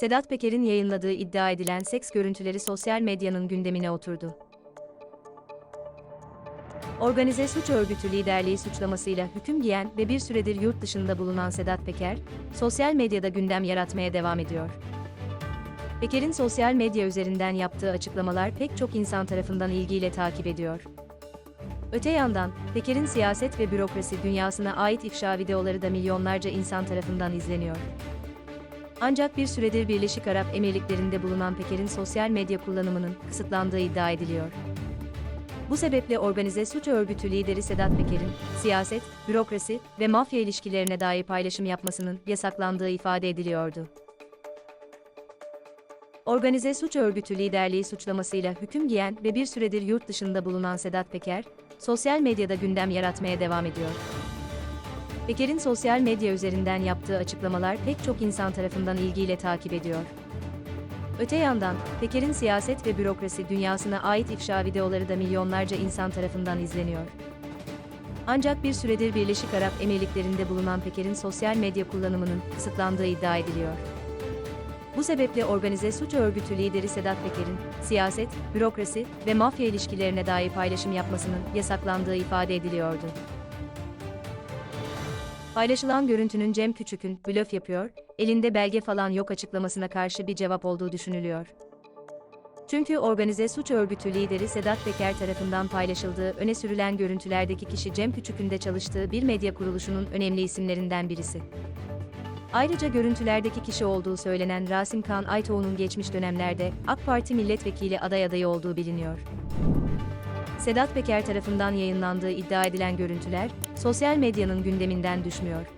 Sedat Peker'in yayınladığı iddia edilen seks görüntüleri sosyal medyanın gündemine oturdu. Organize suç örgütü liderliği suçlamasıyla hüküm giyen ve bir süredir yurt dışında bulunan Sedat Peker, sosyal medyada gündem yaratmaya devam ediyor. Peker'in sosyal medya üzerinden yaptığı açıklamalar pek çok insan tarafından ilgiyle takip ediyor. Öte yandan, Peker'in siyaset ve bürokrasi dünyasına ait ifşa videoları da milyonlarca insan tarafından izleniyor. Ancak bir süredir Birleşik Arap Emirlikleri'nde bulunan Peker'in sosyal medya kullanımının kısıtlandığı iddia ediliyor. Bu sebeple organize suç örgütü lideri Sedat Peker'in siyaset, bürokrasi ve mafya ilişkilerine dair paylaşım yapmasının yasaklandığı ifade ediliyordu. Organize suç örgütü liderliği suçlamasıyla hüküm giyen ve bir süredir yurt dışında bulunan Sedat Peker, sosyal medyada gündem yaratmaya devam ediyor. Peker'in sosyal medya üzerinden yaptığı açıklamalar pek çok insan tarafından ilgiyle takip ediyor. Öte yandan, Peker'in siyaset ve bürokrasi dünyasına ait ifşa videoları da milyonlarca insan tarafından izleniyor. Ancak bir süredir Birleşik Arap Emirlikleri'nde bulunan Peker'in sosyal medya kullanımının kısıtlandığı iddia ediliyor. Bu sebeple organize suç örgütü lideri Sedat Peker'in siyaset, bürokrasi ve mafya ilişkilerine dair paylaşım yapmasının yasaklandığı ifade ediliyordu. Paylaşılan görüntünün Cem Küçük'ün blöf yapıyor, elinde belge falan yok açıklamasına karşı bir cevap olduğu düşünülüyor. Çünkü organize suç örgütü lideri Sedat Peker tarafından paylaşıldığı öne sürülen görüntülerdeki kişi Cem Küçük'ün de çalıştığı bir medya kuruluşunun önemli isimlerinden birisi. Ayrıca görüntülerdeki kişi olduğu söylenen Rasim Kan Aytoğ'un geçmiş dönemlerde AK Parti milletvekili aday adayı olduğu biliniyor. Sedat Peker tarafından yayınlandığı iddia edilen görüntüler, sosyal medyanın gündeminden düşmüyor.